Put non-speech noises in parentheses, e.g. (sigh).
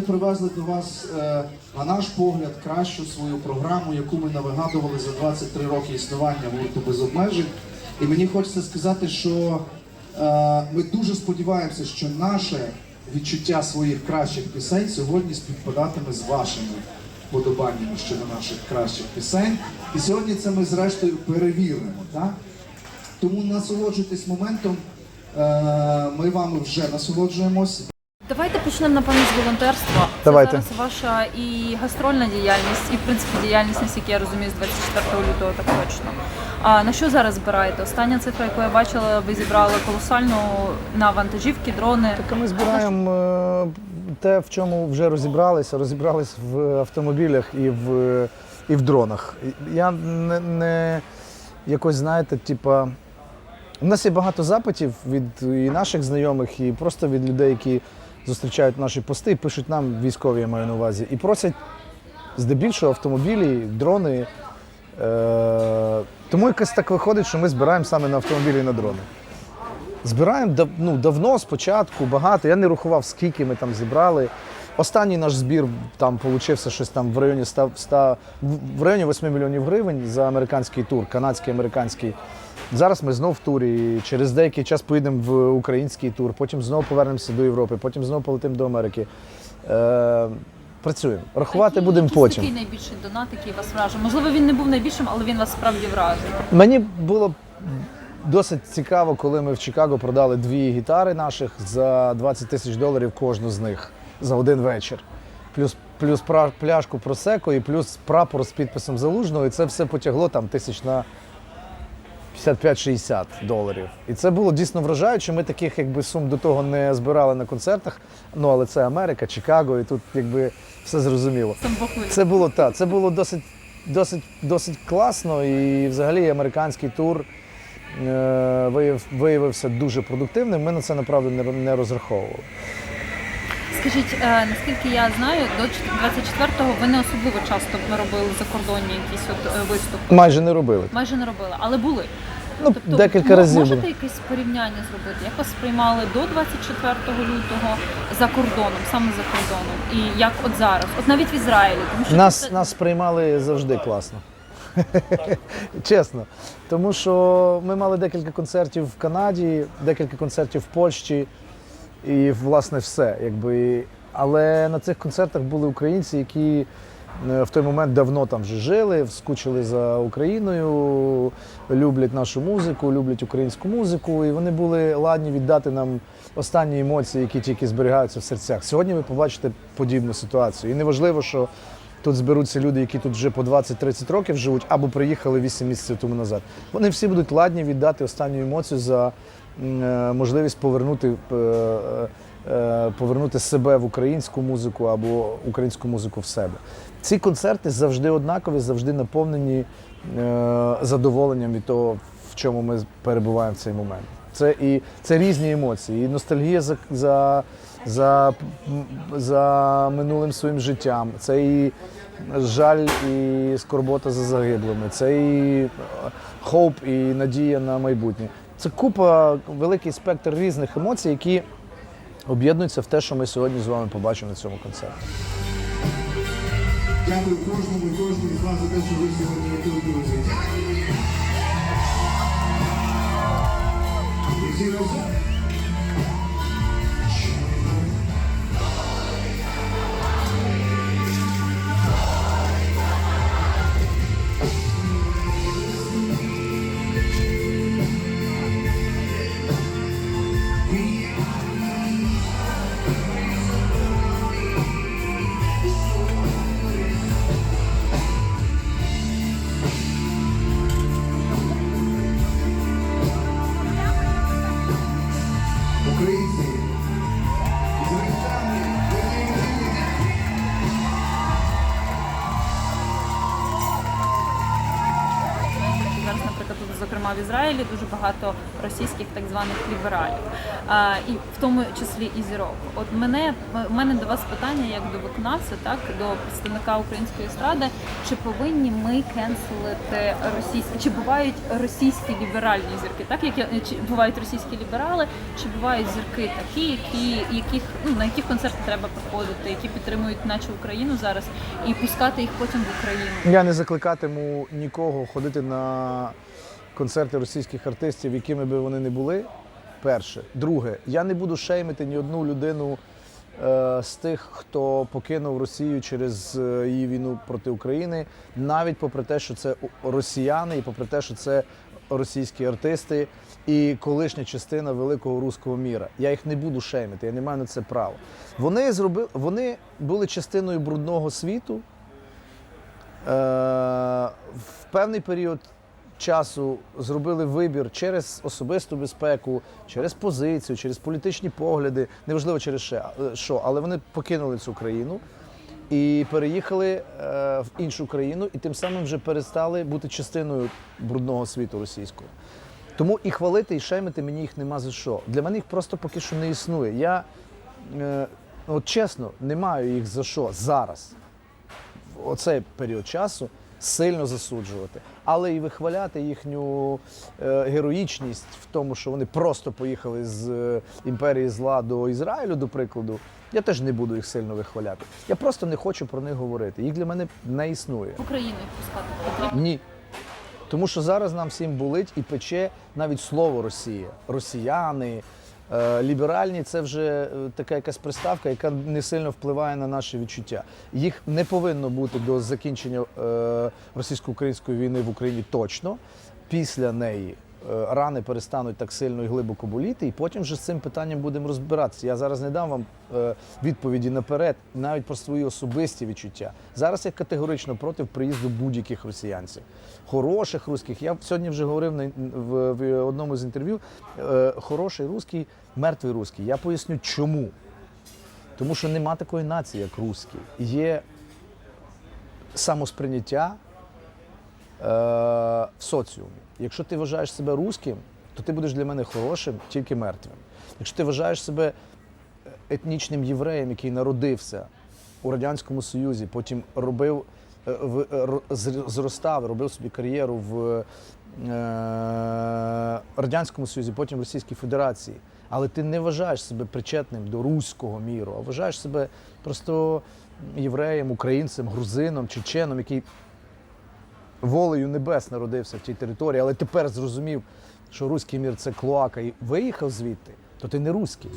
привезли до вас, е, на наш погляд, кращу свою програму, яку ми навигадували за 23 роки існування гурту без обмежень. І мені хочеться сказати, що е, ми дуже сподіваємося, що наше відчуття своїх кращих пісень сьогодні співпадатиме з вашими вподобаннями щодо наших кращих пісень. І сьогодні це ми зрештою перевіримо. Так? Тому насолоджуйтесь моментом. Е, Ми вами вже насолоджуємось. Давайте почнемо напевно з волонтерства. Давайте. Це зараз ваша і гастрольна діяльність, і в принципі діяльність, наскільки я розумію, з 24 лютого так точно. А на що зараз збираєте? Остання цифра, яку я бачила, ви зібрали колосальну на вантажівки, дрони. Так ми збираємо е, те, в чому вже розібралися. Розібрались в автомобілях і в, і в дронах. Я не, не якось, знаєте, типа. У нас є багато запитів від і наших знайомих, і просто від людей, які зустрічають наші пости, пишуть нам військові, я маю на увазі, і просять здебільшого автомобілі, дрони. Е, тому якось так виходить, що ми збираємо саме на автомобілі і на дрони. Збираємо ну, давно, спочатку, багато. Я не рахував, скільки ми там зібрали. Останній наш збір там получився щось там в районі 100, 100, в районі 8 мільйонів гривень за американський тур, канадський, американський. Зараз ми знов в турі. і Через деякий час поїдемо в український тур, потім знову повернемося до Європи, потім знову полетимо до Америки. Е, працюємо. Рахувати Який- будемо якийсь потім. Який найбільший донат, який вас вражив? Можливо, він не був найбільшим, але він вас справді вразив. Мені було досить цікаво, коли ми в Чикаго продали дві гітари наших за 20 тисяч доларів кожну з них за один вечір. Плюс, плюс пра- пляшку просеко і плюс прапор з підписом залужного. І це все потягло там тисяч на 55-60 доларів. І це було дійсно вражаюче. Ми таких якби сум до того не збирали на концертах. Ну але це Америка, Чикаго, і тут якби все зрозуміло. Це було так. Це було досить, досить, досить класно. І взагалі американський тур е, виявився дуже продуктивним. Ми на це направду не, не розраховували. Скажіть, е, наскільки я знаю, до 24-го ви не особливо часто робили закордонні якісь от е, виступи. Майже не робили. Майже не робили, але були. Ну, Тобто, декілька разів. Можете було. якесь порівняння зробити? Як вас сприймали до 24 лютого за кордоном, саме за кордоном? І як от зараз? От навіть в Ізраїлі, тому що Нас, це- нас сприймали завжди класно. (laughs) Чесно. Тому що ми мали декілька концертів в Канаді, декілька концертів в Польщі і, власне, все. Якби. Але на цих концертах були українці, які е, в той момент давно там вже жили, скучили за Україною, люблять нашу музику, люблять українську музику, і вони були ладні віддати нам останні емоції, які тільки зберігаються в серцях. Сьогодні ви побачите подібну ситуацію. І неважливо, що тут зберуться люди, які тут вже по 20-30 років живуть, або приїхали 8 місяців тому назад. Вони всі будуть ладні віддати останню емоцію за можливість повернути. е, е, е, Повернути себе в українську музику або українську музику в себе. Ці концерти завжди однакові, завжди наповнені е, задоволенням від того, в чому ми перебуваємо в цей момент. Це і це різні емоції, і ностальгія за, за, за, за минулим своїм життям, це і жаль і скорбота за загиблими, це і е, хоуп, і надія на майбутнє. Це купа, великий спектр різних емоцій, які об'єднуються в те, що ми сьогодні з вами побачимо на цьому концерті. Дякую кожному і кожному з вас за те, що ви сьогодні тут, друзі. Зокрема в Ізраїлі, дуже багато російських так званих лібералів, і в тому числі і зірок. От мене в мене до вас питання як до виконавця, так до представника української естради, чи повинні ми кенселити російські, чи бувають російські ліберальні зірки, так як чи бувають російські ліберали, чи бувають зірки такі, які яких ну на яких концерти треба приходити, які підтримують наче Україну зараз, і пускати їх потім в Україну. Я не закликатиму нікого ходити на концерти російських артистів, якими би вони не були. Перше. Друге, я не буду шеймити ні одну людину е, з тих, хто покинув Росію через е, її війну проти України, навіть попри те, що це росіяни, і попри те, що це російські артисти і колишня частина великого руського міра. Я їх не буду шеймити, я не маю на це права. Вони зробили, вони були частиною брудного світу. Е, в певний період часу зробили вибір через особисту безпеку, через позицію, через політичні погляди, неважливо через ще, е, що, але вони покинули цю країну і переїхали е, в іншу країну, і тим самим вже перестали бути частиною брудного світу російського. Тому і хвалити, і шемити мені їх нема за що. Для мене їх просто поки що не існує. Я е, от чесно не маю їх за що зараз в оцей період часу сильно засуджувати, але і вихваляти їхню е, героїчність в тому, що вони просто поїхали з е, імперії зла до Ізраїлю, до прикладу. Я теж не буду їх сильно вихваляти. Я просто не хочу про них говорити. Їх для мене не існує. Україну їх пускати потрібно. Ні. Тому що зараз нам всім болить і пече навіть слово Росія. Росіяни, ліберальні це вже е, така якась приставка, яка не сильно впливає на наші відчуття. Їх не повинно бути до закінчення е, російсько-української війни в Україні точно. Після неї е, рани перестануть так сильно і глибоко боліти, і потім вже з цим питанням будемо розбиратися. Я зараз не дам вам е, відповіді наперед, навіть про свої особисті відчуття. Зараз я категорично проти приїзду будь-яких росіянців, хороших русських. Я сьогодні вже говорив в, одному з інтерв'ю. Е, хороший русський, мертвий русський. Я поясню, чому. Тому що нема такої нації, як русський. Є самосприйняття е, в соціумі. Якщо ти вважаєш себе русським, то ти будеш для мене хорошим, тільки мертвим. Якщо ти вважаєш себе етнічним євреєм, який народився у Радянському Союзі, потім робив, е, е, ро- зр- зростав, робив собі кар'єру в е, Радянському Союзі, потім в Російській Федерації, але ти не вважаєш себе причетним до руського міру, а вважаєш себе просто євреєм, українцем, грузином, чеченом, який волею небес народився в тій території, але тепер зрозумів, що руський мір це клоака і виїхав звідти, то ти не руський.